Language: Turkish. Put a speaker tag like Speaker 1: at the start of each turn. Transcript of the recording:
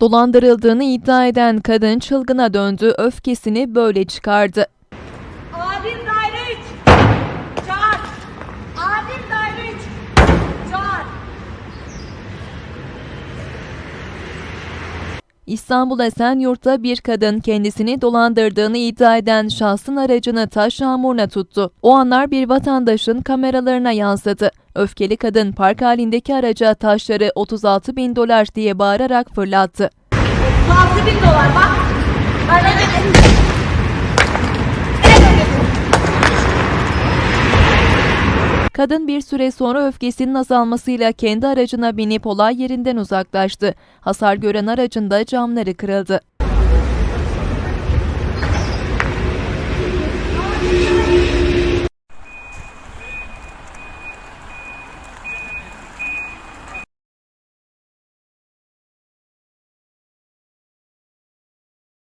Speaker 1: Dolandırıldığını iddia eden kadın çılgına döndü, öfkesini böyle çıkardı. İstanbul Esenyurt'ta bir kadın kendisini dolandırdığını iddia eden şahsın aracını taş yağmuruna tuttu. O anlar bir vatandaşın kameralarına yansıdı. Öfkeli kadın park halindeki araca taşları 36 bin dolar diye bağırarak fırlattı.
Speaker 2: 6 bin dolar bak.
Speaker 1: Kadın bir süre sonra öfkesinin azalmasıyla kendi aracına binip olay yerinden uzaklaştı. Hasar gören aracında camları kırıldı.